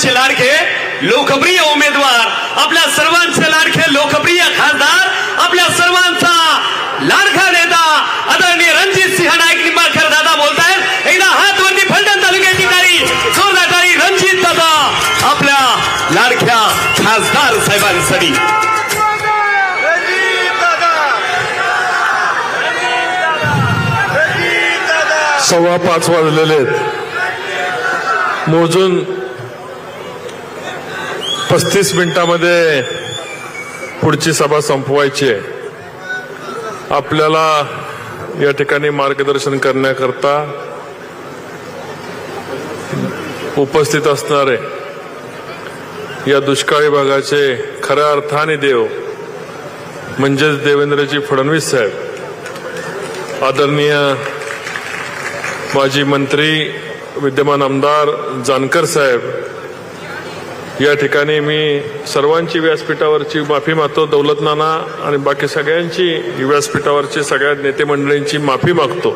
सर्वांचे लाडके लोकप्रिय उमेदवार आपल्या सर्वांचे लाडके लोकप्रिय खासदार आपल्या सर्वांचा लाडका नेता आदरणीय रणजित सिंह नाईक निंबाळकर दादा बोलतायत. एकदा हात वरती फलटण तालुक्याची गाडी जोरदार तारी रणजित दादा आपल्या लाडक्या खासदार साहेबांसाठी. सव्वा पाच वाजलेले आहेत. मोजून पस्तीस मिनिटामध्ये पुढची सभा संपवायची आहे. आपल्याला या ठिकाणी मार्गदर्शन करण्याकरता उपस्थित असणारे या दुष्काळी भागाचे खऱ्या अर्थाने देव म्हणजेच देवेंद्रजी फडणवीस साहेब आदरणीय माजी मंत्री विद्यमान आमदार जानकर साहेब या ठिकाणी मी सर्वांची व्यासपीठावरची माफी मागतो दौलत नाना आणि बाकी सगळ्यांची व्यासपीठावरची सगळ्या नेते मंडळींची माफी मागतो.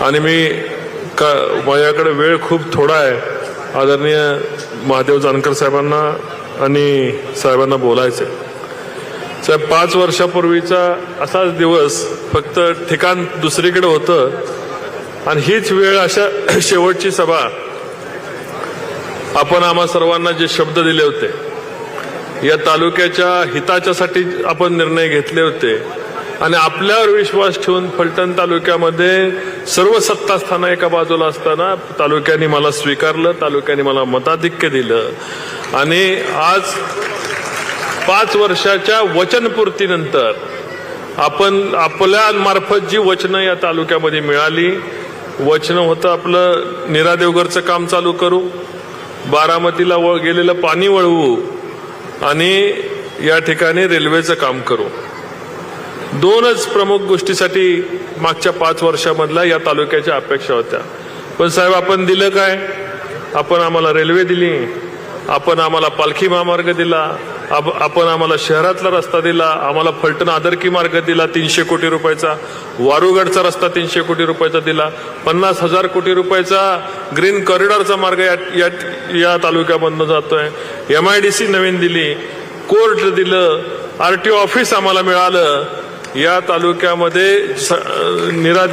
आणि मी का माझ्याकडे वेळ खूप थोडा आहे. आदरणीय महादेव जानकर साहेबांना आणि साहेबांना बोलायचं साहेब पाच वर्षापूर्वीचा असाच दिवस फक्त ठिकाण दुसरीकडे होतं. आणि हीच वेळ अशा शेवटची सभा आपण आम्हा सर्वांना जे शब्द दिले होते या तालुक्याच्या हिताच्यासाठी आपण निर्णय घेतले होते आणि आपल्यावर विश्वास ठेवून फलटण तालुक्यामध्ये सर्व सत्तास्थानं एका बाजूला असताना तालुक्याने मला स्वीकारलं तालुक्याने मला मताधिक्य दिलं. आणि आज पाच वर्षाच्या वचनपूर्तीनंतर आपण आपल्या मार्फत जी वचनं या तालुक्यामध्ये मिळाली वचनं होतं आपलं निरादेवगरचं काम चालू करू बारामतीला वळ गेलेलं पाणी वळवू आणि या ठिकाणी रेल्वेचं काम करू. दोनच प्रमुख गोष्टीसाठी मागच्या पाच वर्षामधल्या या तालुक्याच्या अपेक्षा होत्या. पण साहेब आपण दिलं काय? आपण आम्हाला रेल्वे दिली. आपण आम्हाला पालखी महामार्ग दिला. आपण आम्हाला शहरातला रस्ता दिला आम्हाला फलटण आदरकी मार्ग दिला तीनशे कोटी रुपयाचा. वारुगडचा रस्ता तीनशे कोटी रुपयाचा दिला. पन्नास हजार कोटी रुपयाचा ग्रीन कॉरिडॉरचा मार्ग या, या, या तालुक्यामधनं जातोय. एम आय डी सी नवीन दिली. कोर्ट दिलं. आरटीओ ऑफिस आम्हाला मिळालं. या तालुक्यामध्ये स- नीरा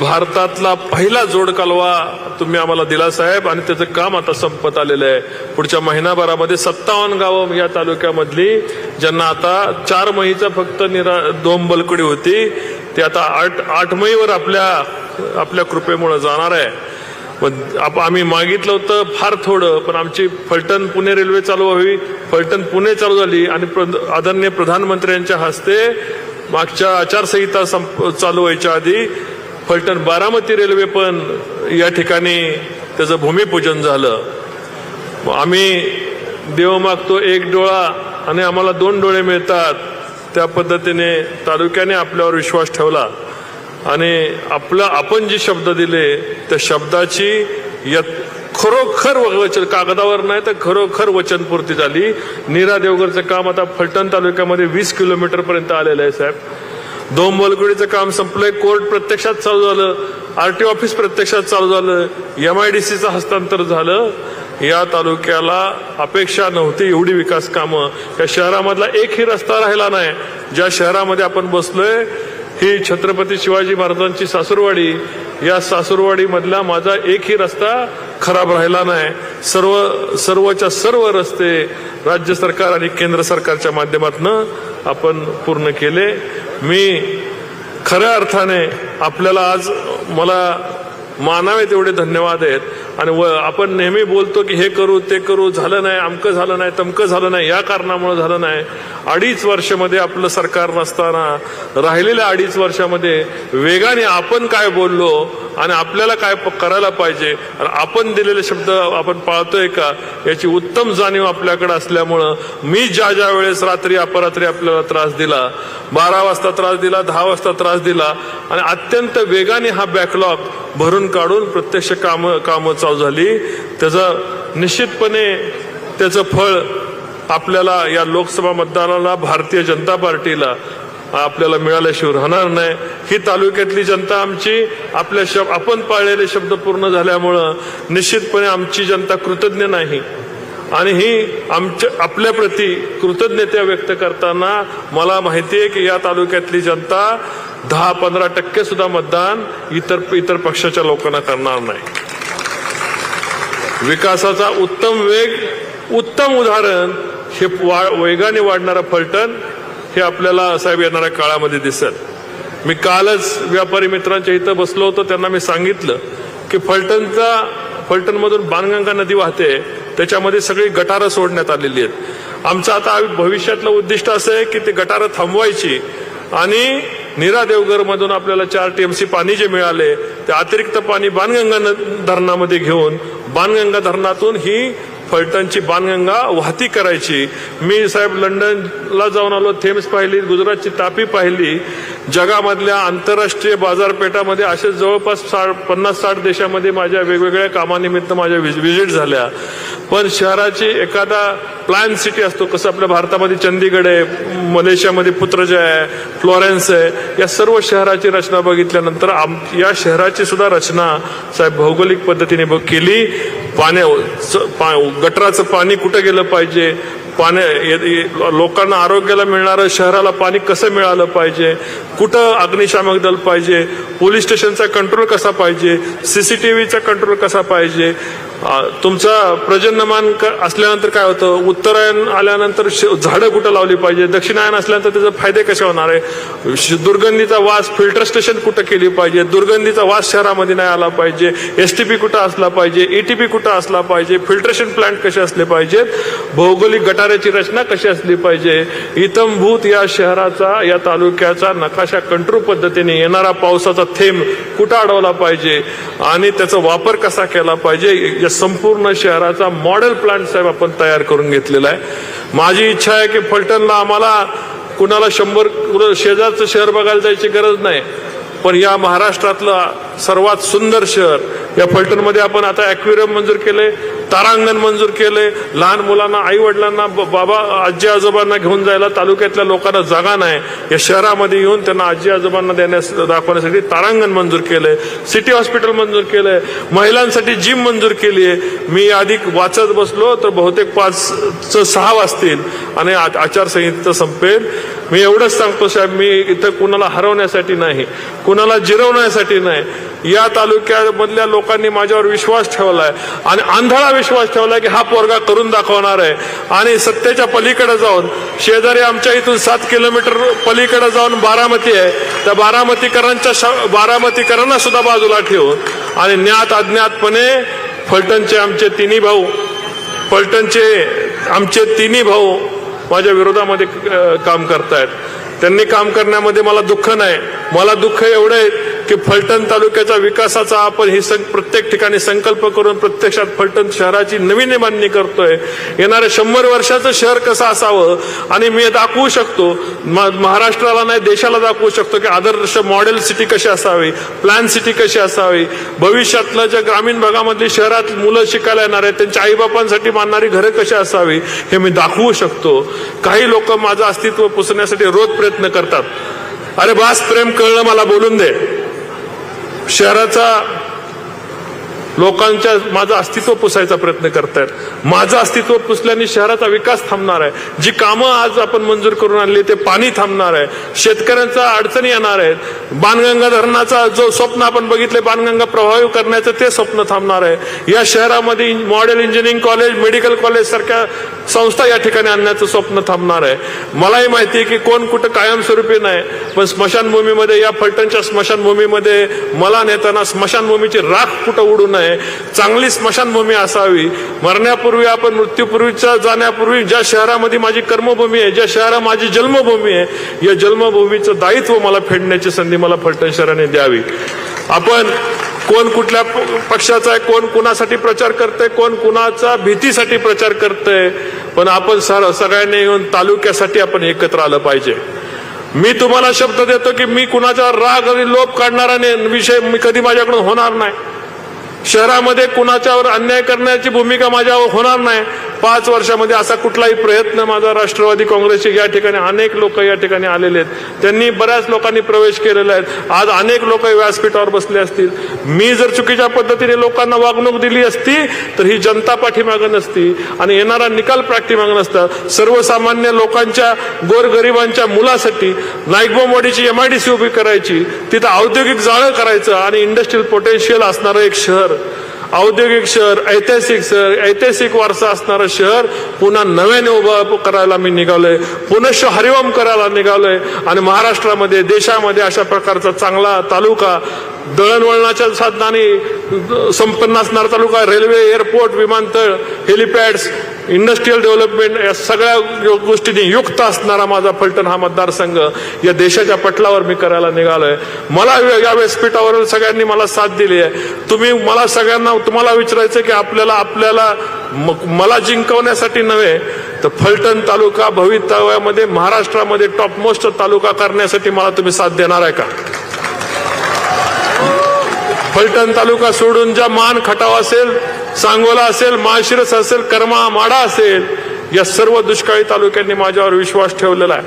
भारतातला पहिला जोड कालवा तुम्ही आम्हाला दिला साहेब आणि त्याचं काम आता संपत आलेलं आहे. पुढच्या महिनाभरामध्ये सत्तावन्न गावं या तालुक्यामधली ज्यांना आता चार महीचा फक्त निरा दोन बलकडी होती ते आता आठ आठ महीवर आपल्या आपल्या कृपेमुळे जाणार आहे. पण आप- आम्ही मागितलं होतं फार थोडं पण आमची फलटण पुणे रेल्वे चालू व्हावी फलटण पुणे चालू झाली आणि आदरणीय प्रधानमंत्र्यांच्या हस्ते मागच्या आचारसंहिता संप चालू व्हायच्या आधी फलटण बारामती रेल्वे पण या ठिकाणी त्याचं भूमिपूजन झालं. आम्ही देव मागतो एक डोळा आणि आम्हाला दोन डोळे मिळतात. त्या पद्धतीने तालुक्याने आपल्यावर विश्वास ठेवला. आणि आपलं आपण जे शब्द दिले त्या शब्दाची यत खरोखर वचन कागदावर नाही तर खरोखर वचनपूर्ती झाली. नीरा देवगरचं काम आता फलटण तालुक्यामध्ये वीस किलोमीटरपर्यंत आलेलं आहे साहेब. दोन बलगुडीचं काम संपलंय. कोर्ट प्रत्यक्षात चालू झालं. आरटीओ ऑफिस प्रत्यक्षात चालू झालं. एम आय डी सीचं हस्तांतर झालं. या तालुक्याला अपेक्षा नव्हती एवढी विकास कामं. या शहरामधला एकही रस्ता राहिला नाही. ज्या शहरामध्ये आपण बसलोय ही छत्रपती शिवाजी महाराजांची सासूरवाडी. या सासूरवाडीमधला माझा एकही रस्ता खराब राहिला नाही. सर्व सर्वच्या सर्व रस्ते राज्य सरकार आणि केंद्र सरकारच्या माध्यमातून आपण पूर्ण केले. मी खऱ्या अर्थाने आपल्याला आज मला मानावे तेवढे धन्यवाद आहेत. आणि व आपण नेहमी बोलतो की हे करू ते करू झालं नाही अमकं झालं नाही तमकं झालं नाही या कारणामुळे झालं नाही. अडीच वर्षामध्ये आपलं सरकार नसताना राहिलेल्या अडीच वर्षामध्ये वेगाने आपण काय बोललो आणि आपल्याला काय प- करायला पाहिजे? आणि आपण दिलेले शब्द आपण पाळतोय का? याची उत्तम जाणीव आपल्याकडे असल्यामुळं मी ज्या ज्या वेळेस रात्री अपरात्री आपल्याला त्रास दिला बारा वाजता त्रास दिला दहा वाजता त्रास दिला आणि अत्यंत वेगाने हा बॅकलॉग भरून काढून प्रत्यक्ष कामं कामं चालू झाली त्याचं निश्चितपणे त्याचं फळ आपल्याला या लोकसभा मतदानाला भारतीय जनता पार्टीला आपल्याला मिळाल्याशिवाय राहणार नाही. ही तालुक्यातली जनता आमची आपल्या शब्द आपण पाळलेले शब्द पूर्ण झाल्यामुळं निश्चितपणे आमची जनता कृतज्ञ नाही. आणि ही आमच्या आपल्याप्रती कृतज्ञता व्यक्त करताना मला माहिती आहे की या तालुक्यातली जनता दहा पंधरा टक्के सुद्धा मतदान इतर इतर पक्षाच्या लोकांना करणार नाही. विकासाचा उत्तम वेग उत्तम उदाहरण हे वा- वेगाने वाढणारं फलटण हे आपल्याला साहेब येणाऱ्या काळामध्ये दिसत मी कालच व्यापारी मित्रांच्या इथं बसलो होतो त्यांना मी सांगितलं की फलटणचा फलटणमधून बाणगंगा नदी वाहते त्याच्यामध्ये सगळी गटारं सोडण्यात आलेली आहेत. आमचं आता भविष्यातलं उद्दिष्ट असं आहे की ते गटारं थांबवायची आणि नीरा देवघरमधून आपल्याला चार टीएमसी पाणी जे मिळाले ते अतिरिक्त पाणी बाणगंगा न- धरणामध्ये घेऊन बाणगंगा धरणातून ही फलटणची बाणगंगा वाहती करायची. मी साहेब लंडनला जाऊन आलो थेम्स पाहिली गुजरातची तापी पाहिली. जगामधल्या आंतरराष्ट्रीय बाजारपेठामध्ये असे जवळपास साठ पन्नास साठ देशामध्ये माझ्या वेगवेगळ्या कामानिमित्त माझ्या व्हिजिट झाल्या. पण शहराची एखादा प्लॅन सिटी असतो कसं आपल्या भारतामध्ये चंदीगड आहे मलेशियामध्ये पुत्रजय आहे फ्लॉरेन्स आहे या सर्व शहराची रचना बघितल्यानंतर आम या शहराची सुद्धा रचना साहेब भौगोलिक पद्धतीने बघ केली. पाण्या पा- गटराचं पाणी कुठं गेलं पाहिजे? पाण्या लोकांना आरोग्याला मिळणारं शहराला पाणी कसं मिळालं पाहिजे? कुठं अग्निशामक दल पाहिजे? पोलीस स्टेशनचा कंट्रोल कसा पाहिजे? सीसीटीव्हीचा कंट्रोल कसा पाहिजे? तुमचा प्रजन्यमान क- असल्यानंतर काय होतं? उत्तरायण आल्यानंतर श- झाडं कुठं लावली पाहिजे? दक्षिणायन असल्यानंतर त्याचे फायदे कसे होणार आहे? श- दुर्गंधीचा वास फिल्टर स्टेशन कुठं केली पाहिजे? दुर्गंधीचा वास शहरामध्ये नाही आला पाहिजे. एसटीपी कुठं असला पाहिजे? ईटीपी कुठं असला पाहिजे? फिल्ट्रेशन प्लांट कसे असले पाहिजेत भौगोलिक गटाराची रचना कशी असली पाहिजे? इतंभूत या शहराचा या तालुक्याचा नकाशा कंट्रोल पद्धतीने येणारा पावसाचा थेंब कुठं अडवला पाहिजे? आणि त्याचा वापर कसा केला पाहिजे? या संपूर्ण शहराचा मॉडेल प्लांट साहेब आपण तयार करून घेतलेला आहे. माझी इच्छा आहे की फलटणला आम्हाला कुणाला शंभर शेजारचं शहर बघायला जायची गरज नाही. पण या महाराष्ट्रातलं सर्वात सुंदर शहर या फलटणमध्ये आपण आता अॅक्वेरियम मंजूर केले तारांगण मंजूर केले. लहान मुलांना आई वडिलांना बाबा आजी आजोबांना घेऊन जायला तालुक्यातल्या लोकांना जागा नाही. या शहरामध्ये येऊन त्यांना आजी आजोबांना देण्यास दाखवण्यासाठी तारांगण मंजूर केलंय सिटी हॉस्पिटल मंजूर केलंय महिलांसाठी जिम मंजूर केली आहे. मी अधिक वाचत बसलो तर बहुतेक पाच सहा वाजतील. आणि आ- आचारसंहिता संपेल. मी एवढंच सांगतो साहेब मी इथं कुणाला हरवण्यासाठी नाही. कुणाला जिरवण्यासाठी नाही. या तालुक्यामधल्या लोकांनी माझ्यावर विश्वास ठेवलाय आणि आंधळा विश्वास ठेवलाय की हा पोरगा करून दाखवणार आहे. आणि सत्तेच्या पलीकडे जाऊन शेजारी आमच्या इथून सात किलोमीटर पलीकडे जाऊन बारामती आहे. त्या बारामतीकरांच्या श- बारामतीकरांना सुद्धा बाजूला ठेवून आणि ज्ञात अज्ञातपणे फलटणचे आमचे तिन्ही भाऊ फलटणचे आमचे तिन्ही भाऊ माझ्या विरोधामध्ये काम करतायत. त्यांनी काम करण्यामध्ये मला दुःख नाही. मला दुःख एवढं आहे की फलटण तालुक्याच्या विकासाचा आपण ही सं- प्रत्येक ठिकाणी संकल्प करून प्रत्यक्षात फलटण शहराची नवीन मांडणी करतोय. येणाऱ्या शंभर वर्षाचं शहर कसं असावं? आणि मी दाखवू शकतो. म- महाराष्ट्राला नाही देशाला दाखवू शकतो की आदर्श मॉडेल सिटी कशी असावी? प्लॅन सिटी कशी असावी? भविष्यातलं ज्या ग्रामीण भागामधली शहरात मुलं शिकायला येणार आहेत त्यांच्या आईबापांसाठी मानणारी घरं कशी असावी हे मी दाखवू शकतो. काही लोक माझं अस्तित्व पुसण्यासाठी रोज प्रयत्न करतात. अरे बास प्रेम कळलं मला बोलून दे. शहराचा लोकांच्या माझं अस्तित्व पुसायचा प्रयत्न करतायत. माझं अस्तित्व पुसल्याने शहराचा विकास थांबणार आहे. जी कामं आज आपण मंजूर करून आणली ते पाणी थांबणार आहे. शेतकऱ्यांचा अडचणी येणार आहेत. बाणगंगा धरणाचा जो स्वप्न आपण बघितले बाणगंगा प्रभावी करण्याचं ते स्वप्न थांबणार आहे. या शहरामध्ये model engineering college medical college सारख्या संस्था या ठिकाणी आणण्याचं स्वप्न थांबणार आहे. मलाही माहिती आहे की कोण कुठं कायमस्वरूपी नाही पण स्मशानभूमीमध्ये या फलटणच्या स्मशानभूमीमध्ये मला नेताना स्मशानभूमीची राख कुठं उडू नये चांगली स्मशानभूमी असावी. मरण्यापूर्वी आपण मृत्यूपूर्वीचा जाण्यापूर्वी ज्या शहरामध्ये माझी कर्मभूमी आहे ज्या शहरा माझी जन्मभूमी आहे या जन्मभूमीचं दायित्व मला फेडण्याची संधी मला फलटण शहराने द्यावी. आपण कोण कुठल्या पक्षाचा आहे कोण कुणासाठी प्रचार करतंय कोण कुणाचा भीतीसाठी प्रचार करतंय पण आपण सर सगळ्यांनी येऊन तालुक्यासाठी आपण एकत्र आलं पाहिजे. मी तुम्हाला शब्द देतो की मी कुणाचा राग आणि लोभ काढणारा विषय मी कधी माझ्याकडून होणार नाही. शहरामध्ये कुणाच्यावर अन्याय करण्याची भूमिका माझ्यावर होणार नाही. पाच वर्षामध्ये असा कुठलाही प्रयत्न माझा राष्ट्रवादी काँग्रेसचे या ठिकाणी अनेक लोक या ठिकाणी आलेले आहेत. त्यांनी बऱ्याच लोकांनी प्रवेश केलेला आहे. आज अनेक लोक व्यासपीठावर बसले असतील. मी जर चुकीच्या पद्धतीने लोकांना वागणूक दिली असती तर ही जनता पाठीमागं नसती आणि येणारा निकाल पाठीमागं नसता. सर्वसामान्य लोकांच्या गोरगरिबांच्या मुलासाठी नाईकबोमवाडीची एमआयडीसी उभी करायची तिथं औद्योगिक जाळं करायचं आणि इंडस्ट्रियल पोटेन्शियल असणारं एक शहर. औद्योगिक शहर ऐतिहासिक शहर ऐतिहासिक वारसा असणारं शहर पुन्हा नव्याने उभं करायला मी निघालोय. पुनश्च हरिओम करायला निघालोय. आणि महाराष्ट्रामध्ये देशामध्ये अशा प्रकारचा चांगला तालुका दळणवळणाच्या साधनाने संपन्न असणारा तालुका रेल्वे एअरपोर्ट विमानतळ हेलिपॅड्स इंडस्ट्रीयल डेव्हलपमेंट या सगळ्या गो- गोष्टींनी युक्त असणारा माझा फलटण हा मतदारसंघ या देशाच्या पटलावर मी करायला निघालोय. मला या- व्यासपीठावर सगळ्यांनी मला साथ दिली आहे. तुम्ही मला सगळ्यांना तुम्हाला विचारायचं की आपल्याला आपल्याला मला जिंकवण्यासाठी नव्हे तर फलटण तालुका भवितव्यामध्ये महाराष्ट्रामध्ये टॉपमोस्ट तालुका करण्यासाठी मला तुम्ही साथ देणार आहे का? फलटण तालुका सोडून ज्या मान खटाव असेल सांगोला असेल माळशिरस असेल कर्मा माडा असेल या सर्व दुष्काळी तालुक्यांनी माझ्यावर विश्वास ठेवलेला आहे.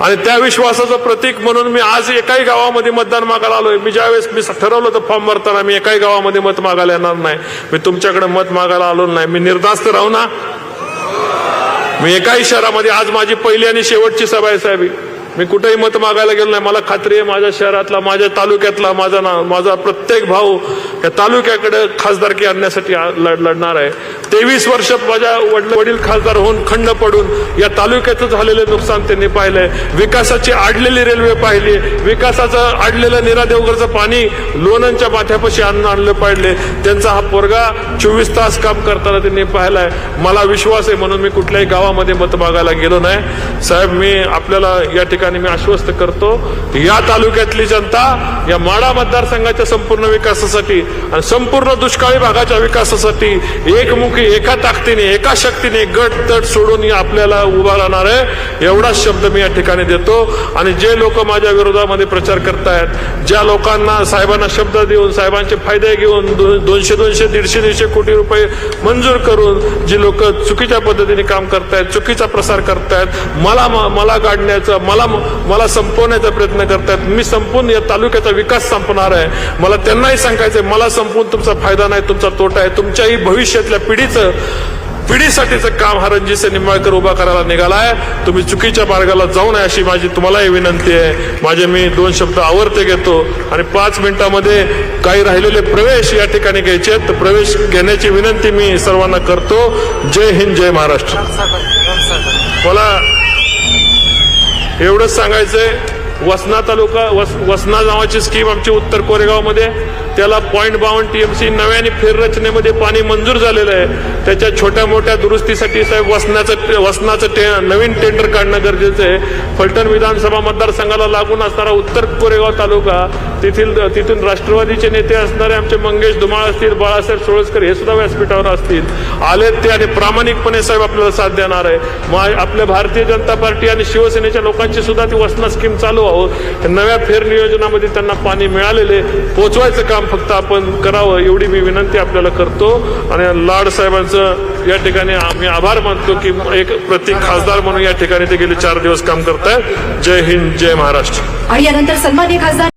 आणि त्या विश्वासाचं प्रतीक म्हणून मी आज एकाही गावामध्ये मतदान मागायला आलोय. मी ज्यावेळेस मी ठरवलं होतं फॉर्म भरताना मी एकाही गावामध्ये मत मागायला येणार नाही. मी तुमच्याकडे मत मागायला आलो नाही. मी निर्धास्त राहू ना? मी एकाही शहरामध्ये आज माझी पहिली आणि शेवटची सभा आहे साहेब. मी कुठेही मत मागायला गेलो नाही. मला खात्री आहे माझ्या शहरातला माझ्या तालुक्यातला माझा ना माझा प्रत्येक भाऊ या तालुक्याकडे खासदारकी आणण्यासाठी आ- लढणार आहे. तेवीस वर्ष माझ्या वडील वडील खासदार होऊन खंड पडून या तालुक्याचं झालेलं नुकसान त्यांनी पाहिलंय. विकासाची आडलेली रेल्वे पाहिली. विकासाचं आडलेलं निरा देवगरचं पाणी लोणांच्या माथ्यापाशी आणून आणलं पाहिजे त्यांचा हा पोरगा चोवीस तास काम करताना त्यांनी पाहिलाय. मला विश्वास आहे म्हणून मी कुठल्याही गावामध्ये मत मागायला गेलो नाही. साहेब मी आपल्याला या ठिकाणी मी आश्वस्त करतो. या तालुक्यातली जनता या माडा मतदारसंघाच्या संपूर्ण विकासासाठी आणि संपूर्ण दुष्काळी भागाच्या विकासासाठी एकमुखी एका ताकदीने एका शक्तीने गट तट सोडून आपल्याला उभा राहणार आहे एवढाच शब्द मी या ठिकाणी देतो. आणि जे लोक माझ्या विरोधामध्ये प्रचार करतायत ज्या लोकांना साहेबांना शब्द देऊन साहेबांचे फायदे घेऊन दोनशे दोनशे दीडशे दीडशे कोटी रुपये मंजूर करून जी लोक चुकीच्या पद्धतीने काम करतायत चुकीचा प्रसार करतायत मला मला गाडण्याचा मला मला संपवण्याचा प्रयत्न करतायत मी संपून या तालुक्याचा विकास संपणार आहे. मला त्यांनाही सांगायचंय मला संपून तुमचा फायदा नाही तुमचा तोटा आहे. तुमच्याही भविष्यातल्या पिढीचं पिढीसाठीचं काम हा रणजित निंबाळकर उभा करायला निघालाय. तुम्ही चुकीच्या मार्गाला जाऊ नये अशी माझी तुम्हालाही विनंती आहे. माझे मी दोन शब्द आवर्ते घेतो आणि पाच मिनिटामध्ये काही राहिलेले प्रवेश या ठिकाणी घ्यायचे तर प्रवेश घेण्याची विनंती मी सर्वांना करतो. जय हिंद जय महाराष्ट्र. मला एवढंच सांगायचंय. वसना तालुका वस वसना नावाची स्कीम आमची उत्तर कोरेगावमध्ये. त्याला पॉईंट बावन्न टीएमसी नव्याने फेररचनेमध्ये पाणी मंजूर झालेलं आहे. त्याच्या छोट्या मोठ्या दुरुस्तीसाठी साहेब वसनाचं वसनाचं टे नवीन टेंडर काढणं गरजेचं आहे. फलटण विधानसभा मतदारसंघाला लागून असणारा उत्तर कोरेगाव तालुका तेथील तिथून राष्ट्रवादीचे नेते असणारे आमचे मंगेश धुमाळ असतील बाळासाहेब सोळसकर हे सुद्धा व्यासपीठावर असतील. आलेत ते आणि प्रामाणिकपणे साहेब आपल्याला साथ देणार आहे. मग आपल्या भारतीय जनता पार्टी आणि शिवसेनेच्या लोकांची सुद्धा ती वसना स्कीम चालू आहोत. नव्या फेर नियोजनामध्ये त्यांना पाणी मिळालेले पोचवायचं काम फक्त आपण करावं एवढी मी विनंती आपल्याला करतो. आणि लाड साहेबांचं या ठिकाणी आम्ही आभार मानतो की एक प्रत्येक खासदार म्हणून या ठिकाणी ते गेले चार दिवस काम करतायत. जय हिंद जय महाराष्ट्र. आणि यानंतर सन्मान्य खासदार